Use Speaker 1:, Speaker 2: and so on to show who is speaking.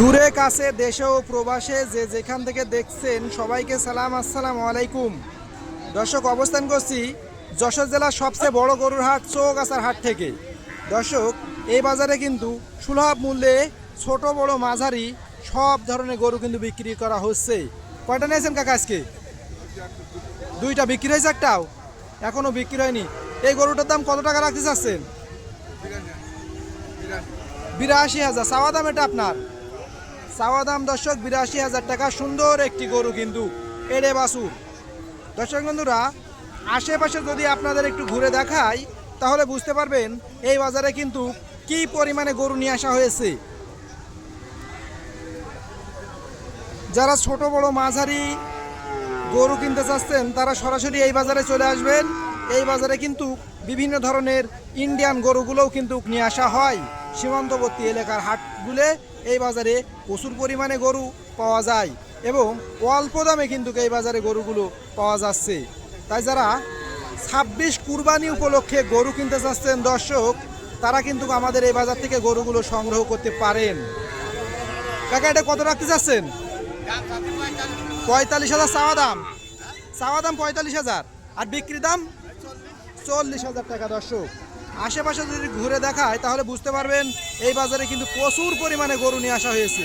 Speaker 1: দূরে, কাছে, দেশে ও প্রবাসে যে যেখান থেকে দেখছেন সবাইকে সালাম, আসসালাম আলাইকুম। দর্শক, অবস্থান করছি যশোর জেলার সবচেয়ে বড় গরুর হাট, চৌগাছার হাট থেকে। দর্শক, এই বাজারে কিন্তু সুলভ মূল্যে ছোট, বড়, মাঝারি সব ধরনের গরু কিন্তু বিক্রি করা হচ্ছে। কয়টা নিয়েছেন কাকা আজকে? দুইটা বিক্রি হয়েছে একটাও? এখনও বিক্রি হয়নি। এই গরুটার দাম কত টাকা রাখতে চাচ্ছেন? বিরাশি হাজার। চাওয়া দাম এটা আপনার? চাওয়া দাম দর্শক, বিরাশি হাজার টাকা, সুন্দর একটি গরু কিন্তু। এড়ে বাসুর দর্শক বন্ধুরা, আশেপাশে যদি আপনাদের একটু ঘুরে দেখাই, তাহলে বুঝতে পারবেন এই বাজারে কিন্তু কি পরিমাণে গরু নিয়ে আসা হয়েছে। যারা ছোট, বড়, মাঝারি গরু কিনতে চাচ্ছেন, তারা সরাসরি এই বাজারে চলে আসবেন। এই বাজারে কিন্তু বিভিন্ন ধরনের ইন্ডিয়ান গরুগুলোও কিন্তু নিয়ে আসা হয়। সীমান্তবর্তী এলাকার হাটগুলো এই বাজারে প্রচুর পরিমাণে গরু পাওয়া যায় এবং অল্প দামে কিন্তু এই বাজারে গরুগুলো পাওয়া যাচ্ছে। তাই যারা ছাব্বিশ কুরবানি উপলক্ষে গরু কিনতে চাচ্ছেন দর্শক, তারা কিন্তু আমাদের এই বাজার থেকে গরুগুলো সংগ্রহ করতে পারেন। কাকা, এটা কত রাখতে চাচ্ছেন পঁয়তাল্লিশ হাজার চাওয়া দাম। চাওয়া দাম পঁয়তাল্লিশ হাজার। আর বিক্রি দাম? চল্লিশ হাজার টাকা দর্শক। আশেপাশে যদি ঘুরে দেখায়, তাহলে বুঝতে পারবেন এই বাজারে কিন্তু প্রচুর পরিমাণে গরু নিয়ে আসা হয়েছে।